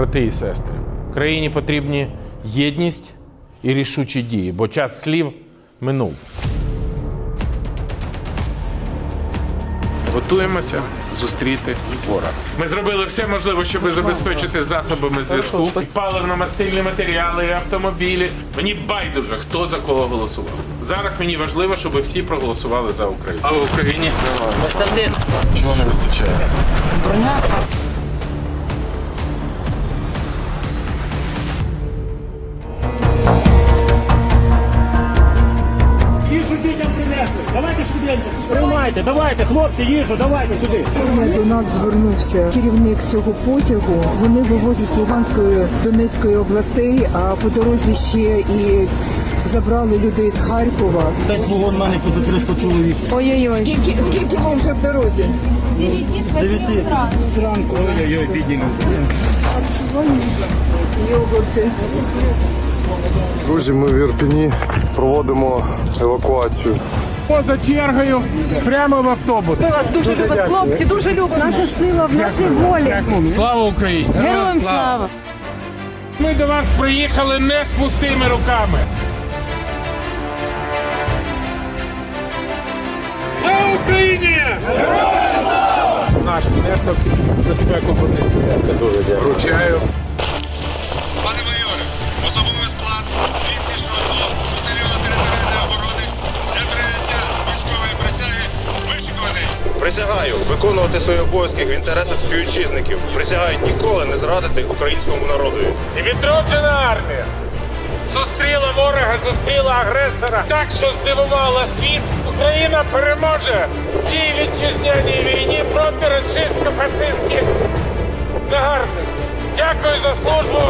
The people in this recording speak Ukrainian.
Брати і сестри, країні потрібні єдність і рішучі дії, бо час слів минув. Готуємося зустріти ворога. Ми зробили все можливе, щоб забезпечити засобами зв'язку, паливно-мастильні матеріали, і автомобілі. Мені байдуже, хто за кого голосував. Зараз мені важливо, щоб всі проголосували за Україну. А в Україні чого не вистачає? Їжу Приймайте, давайте, хлопці, їжу, давайте сюди. До нас звернувся керівник цього потягу. Вони вивозять з Луганської Донецької областей, а по дорозі ще і забрали людей з Харкова. Десь вогон в мене поза 300 чоловік. Ой-ой-ой. Скільки, скільки ви вже в дорозі? Дев'яти зранку. Ой-ой-ой, бідні. Йогурти. Друзі, ми в Ірпіні проводимо евакуацію. Поза чергою прямо в автобус. Ми вас дуже любимо, хлопці, дуже любимо. Наша сила в нашій волі. Слава Україні! Героям слава! Ми до вас приїхали не з пустими руками. Слава Україні! Наш внесок безпеку Це дуже дякую. Вручаю. Присягаю виконувати свої обов'язки в інтересах співвітчизників. Присягаю ніколи не зрадити українському народу. Відроджена армія зустріла ворога, зустріла агресора так, що здивувала світ. Україна переможе в цій вітчизняній війні проти рашистсько-фашистських загарбників. Дякую за службу.